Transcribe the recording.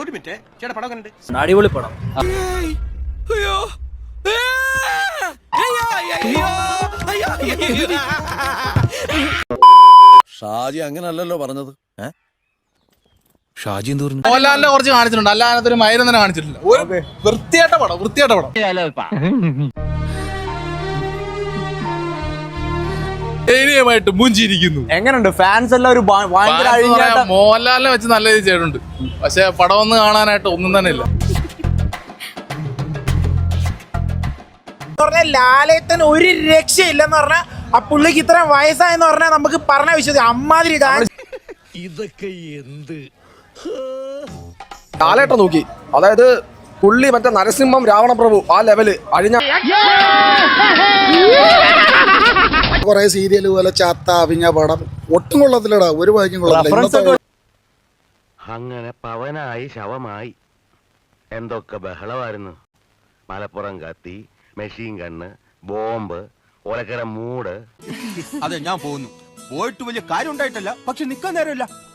ഒരു മിനിറ്റ്. ചേട്ടാ പടം കണ്ടിട്ട് അടിപൊളി പടം. ഷാജി അങ്ങനല്ലല്ലോ പറഞ്ഞത്. ഷാജി എന്ത് പറഞ്ഞു? മോഹൻലാലിനെ കുറച്ച് കാണിച്ചിട്ടുണ്ട്. അല്ലാതെ ഒരു മൈരം തന്നെ കാണിച്ചിട്ടില്ല. ഒരു വൃത്തിയായിട്ട പടം വൃത്തിയായിട്ട പടം. ദയനീയമായിട്ട് മുഞ്ചിരിക്കുന്നു എങ്ങനെയുണ്ട് ഫാൻസ് എല്ലാം ഒരു ഭയങ്കര അഴിഞ്ഞാട്ട മോഹൻലാലിനെ വെച്ച് നല്ല രീതി ചെയ്തിട്ടുണ്ട്. പക്ഷെ പടം ഒന്ന് കാണാനായിട്ട് ഒന്നും തന്നെ ഇല്ല. പറഞ്ഞാൽ ലാലേട്ടൻ ഒരു രക്ഷയില്ലെന്ന് പറഞ്ഞാൽ ആ പുള്ളിക്ക് ഇത്രയും വയസ്സായെന്ന് പറഞ്ഞാൽ നമുക്ക് പറഞ്ഞ വിശ്വസിക്കാം. അമ്മാതിരി ഡാൻസ് ലാലേട്ട നോക്കി. അതായത് പുള്ളി മറ്റേ നരസിംഹം രാവണപ്രഭു ആ ലെവൽ അഴിഞ്ഞ കൊറേ സീരിയൽ പോലെ ചാത്ത അവിഞ്ഞ പടം. ഒട്ടും കൊള്ളത്തില്ലടാ. ഒരു വായിക്കും കൊള്ളത്തില്ല. അങ്ങനെ പവനായി ശവമായി. എന്തൊക്കെ ബഹളമായിരുന്നു. മലപ്പുറം കത്തി മെഷീൻ കണ്ണ് ബോംബ് ഒലക്കര മൂട്. അതെ ഞാൻ പോകുന്നു. പോയിട്ട് വലിയ കാര്യം ഉണ്ടായിട്ടല്ല പക്ഷെ നിക്കാൻ നേരമില്ല.